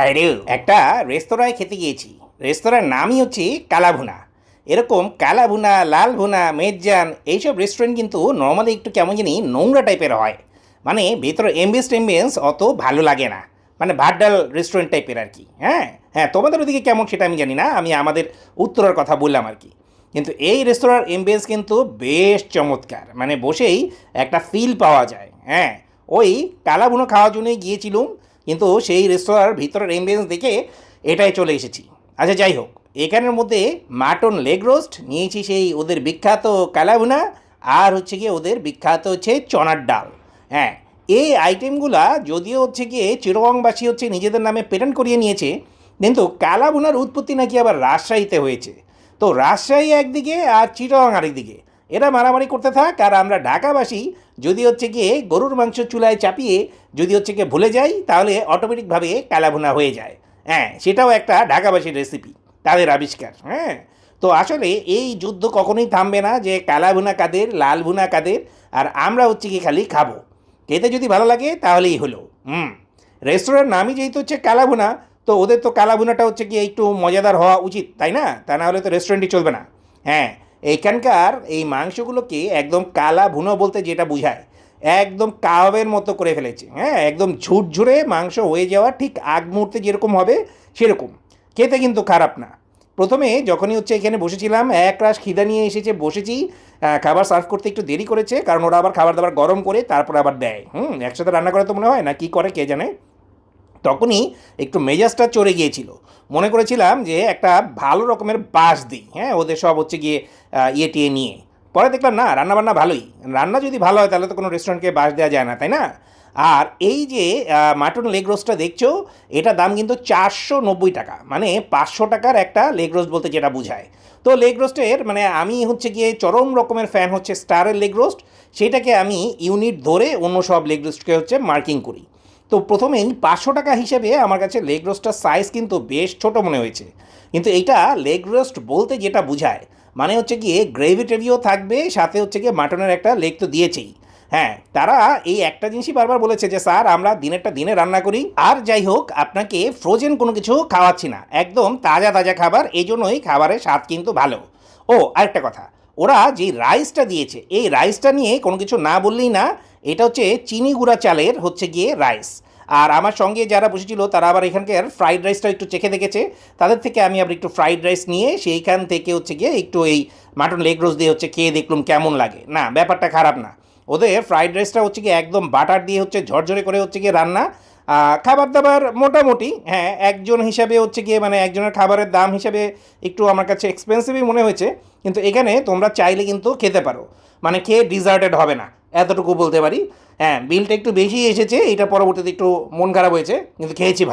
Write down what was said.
হ্যাঁ একটা রেস্তোরাঁয় খেতে গিয়েছি। রেস্তোরাঁর নামই হচ্ছে কালাভুনা। এরকম কালাভুনা লাল ভুনা মেজান এইসব রেস্টুরেন্ট কিন্তু নর্মালি একটু কেমন জানি নোংরা টাইপের হয়। মানে ভেতরে এমবিএস টেম্বিয়েন্স অত ভালো লাগে না। মানে ভাত ডাল রেস্টুরেন্ট টাইপের আর কি। হ্যাঁ? হ্যাঁ তোমাদের ওদিকে কেমন সেটা আমি জানি না। আমি আমাদের উত্তরের কথা বললাম আর কি। কিন্তু এই রেস্তোরাঁর এমবিএস কিন্তু বেশ চমৎকার। মানে বসেই একটা ফিল পাওয়া যায়। হ্যাঁ ওই কালাভুনো খাওয়ার জন্যই গিয়েছিলুম। কিন্তু সেই রেস্তোরাঁর ভিতরের এমবিয়েন্স দেখে এটাই চলে এসেছি। আচ্ছা যাই হোক, এখানের মধ্যে মাটন লেগ রোস্ট, নিয়েছি সেই ওদের বিখ্যাত কালাভুনা আর হচ্ছে গিয়ে ওদের বিখ্যাত হচ্ছে চনার ডাল। হ্যাঁ এই আইটেমগুলা যদিও হচ্ছে গিয়ে চিরবংবাসী হচ্ছে নিজেদের নামে পেটেন্ট করিয়ে নিয়েছে, কিন্তু কালাভুনার উৎপত্তি নাকি আবার রাজশাহীতে হয়েছে। তো রাজশাহী একদিকে আর চিটং আরেকদিকে। এরা মারামারি করতে থাক আর আমরা ঢাকাবাসী যদি হচ্ছে গিয়ে গরুর মাংস চুলায় চাপিয়ে যদি হচ্ছে গিয়ে ভুলে যাই, তাহলে অটোমেটিকভাবে কালাভুনা হয়ে যায়। হ্যাঁ সেটাও একটা ঢাকাবাসীর রেসিপি তাদের আবিষ্কার হ্যাঁ। তো আসলে এই যুদ্ধ কখনোই থামবে না যে কালা ভুনা কাদের লাল ভুনা কাদের, আর আমরা হচ্ছে কি খালি খাব। খেতে যদি ভালো লাগে, তাহলেই হলো। হুম রেস্টুরেন্ট নামই যেহেতু হচ্ছে কালাভুনা, তো ওদের তো কালাভুনাটা হচ্ছে কি একটু মজাদার হওয়া উচিত, তাই না? তা না হলে তো রেস্টুরেন্টই চলবে না। হ্যাঁ এইখানকার এই মাংসগুলোকে একদম কালা ভুনো বলতে যেটা বোঝায়? একদম কাবাবের মতো করে ফেলেছে হ্যাঁ? একদম ঝুরঝুরে মাংস হয়ে যাওয়া ঠিক আগ মুহূর্তে যেরকম হবে, সেরকম। খেতে কিন্তু খারাপ না। প্রথমে যখনই হচ্ছে এখানে বসেছিলাম, এক রাশ খিদা নিয়ে এসেছে, বসেছি খাবার সার্ভ করতে একটু দেরি করেছে, কারণ ওরা আবার খাবার দাবার গরম করে তারপর আবার দেয়। হুম, একসাথে রান্না করে তো মনে হয় না, কি করে কে জানে? তখনই একটু মেজাজটা চড়ে গিয়েছিল। মনে করেছিলাম যে একটা ভালো রকমের বাস দিই হ্যাঁ ওদের সব হচ্ছে গিয়ে আহ, ইয়ে টিয়ে নিয়ে। পরে দেখলাম না রান্না বান্না ভালোই। রান্না যদি ভালো হয় তাহলে তো কোনো রেস্টুরেন্টকে বাস দেওয়া যায় না তাই না? আর এই যে মাটন লেগ রোস্টটা দেখছ এটা দাম কিন্তু চারশো নব্বই টাকা। মানে পাঁচশো টাকার একটা লেগ রোস্ট বলতে যেটা বোঝায়। তো লেগ রোস্টের মানে আমি হচ্ছে গিয়ে চরম রকমের ফ্যান হচ্ছে স্টারের লেগ রোস্ট সেটাকে আমি ইউনিট ধরে অন্য সব লেগ রোস্টকে হচ্ছে মার্কিং করি। তো প্রথমেই পাঁচশো টাকা হিসেবে আমার কাছে লেগ রোস্টটার সাইজ কিন্তু বেশ ছোট মনে হয়েছে। কিন্তু এইটা লেগ রোস্ট বলতে যেটা বোঝায় মানে হচ্ছে গিয়ে গ্রেভি টেভিও থাকবে, সাথে হচ্ছে গিয়ে মাটনের একটা লেগ তো দিয়েছেই। হ্যাঁ তারা এই একটা জিনিসই বারবার বলেছে যে, স্যার, আমরা দিনেরটা দিনে রান্না করি। আর যাই হোক, আপনাকে ফ্রোজেন কোনো কিছু খাওয়াচ্ছি না। একদম তাজা তাজা খাবার এই জন্যই খাবারের স্বাদ কিন্তু ভালো। ও, আরেকটা কথা। ওরা যে রাইসটা দিয়েছে, এই রাইসটা নিয়ে কোনো কিছু না বললেই না এটা হচ্ছে চিনি গুঁড়া চালের হচ্ছে গিয়ে রাইস। আর আমার সঙ্গে যারা বসেছিল, তারা আবার এখানকার ফ্রাইড রাইসটা একটু চেখে দেখেছে। তাদের থেকে আমি আবার একটু ফ্রাইড রাইস নিয়ে সেইখান থেকে হচ্ছে গিয়ে একটু এই মাটন লেগ রোজ দিয়ে হচ্ছে খেয়ে দেখলাম কেমন লাগে। না, ব্যাপারটা খারাপ না। ওদের ফ্রাইড রাইসটা হচ্ছে গিয়ে একদম বাটার দিয়ে হচ্ছে ঝরঝরে করে হচ্ছে গিয়ে রান্না। খাবার দাবার মোটামুটি হ্যাঁ একজন হিসাবে হচ্ছে গিয়ে মানে একজনের খাবারের দাম হিসাবে একটু আমার কাছে এক্সপেন্সিভই মনে হয়েছে। কিন্তু এখানে তোমরা চাইলে কিন্তু খেতে পারো। মানে খেয়ে ডিজার্টেড হবে না। এতটুকু বলতে পারি। হ্যাঁ বিলটা একটু বেশি এসেছে, এটা পরবর্তীতে একটু মন খারাপ হয়েছে, কিন্তু খেয়েছি ভালো।